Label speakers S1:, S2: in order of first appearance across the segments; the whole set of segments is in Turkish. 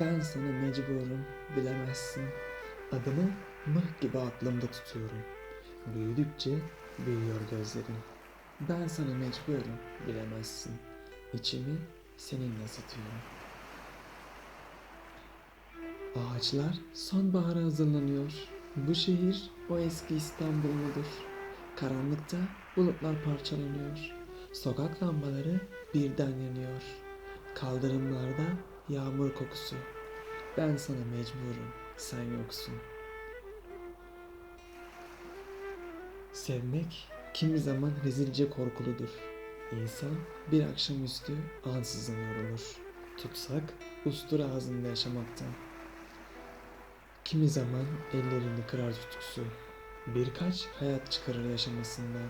S1: Ben sana mecburum, bilemezsin. Adını mıh gibi aklımda tutuyorum. Büyüdükçe büyüyor gözlerim. Ben sana mecburum, bilemezsin. İçimi seninle ısıtıyorum. Ağaçlar sonbahara hazırlanıyor. Bu şehir o eski İstanbul mudur? Karanlıkta bulutlar parçalanıyor. Sokak lambaları birden yanıyor. Kaldırımlarda yağmur kokusu. Ben sana mecburum, sen yoksun. Sevmek kimi zaman rezilce korkuludur. İnsan bir akşamüstü ansızın yorulur. Tutsak ustura ağzında yaşamaktan. Kimi zaman ellerini kırar tutkusu. Birkaç hayat çıkarır yaşamasından.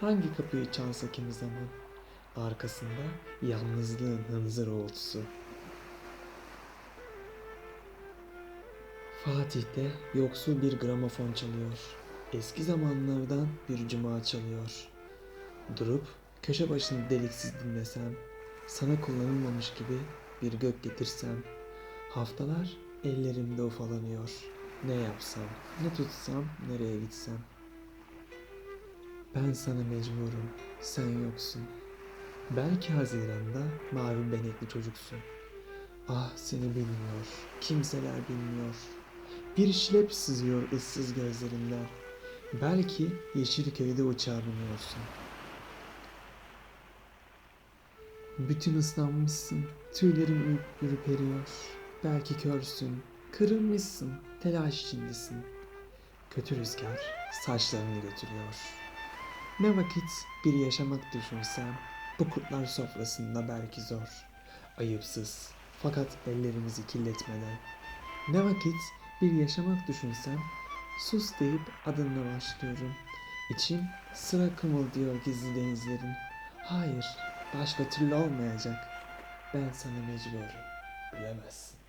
S1: Hangi kapıyı çalsa kimi zaman. Arkasında yalnızlığın hınzır uğultusu. Fatih'te yoksul bir gramofon çalıyor. Eski zamanlardan bir cuma çalıyor. Durup köşe başını deliksiz dinlesem, sana kullanılmamış gibi bir gök getirsem, haftalar ellerimde ufalanıyor. Ne yapsam, ne tutsam, nereye gitsem. Ben sana mecburum, sen yoksun. Belki Haziran'da mavi benekli çocuksun. Ah seni bilmiyor, kimseler bilmiyor. Bir şilep sızıyor ıssız gözlerinden. Belki Yeşilköy'de uçağa biniyorsun. Bütün ıslanmışsın, tüylerin ürp- ürperiyor. Belki körsün, kırılmışsın, telaş içindesin. Kötü rüzgar saçlarını götürüyor. Ne vakit bir yaşamak düşünsem, bu kurtlar sofrasında belki zor, ayıpsız, fakat ellerimizi kirletmeden. Ne vakit bir yaşamak düşünsem, sus deyip adımla başlıyorum. İçim sıra kımıldıyor gizli denizlerin. Hayır, başka türlü olmayacak. Ben sana mecburum, bilemezsin.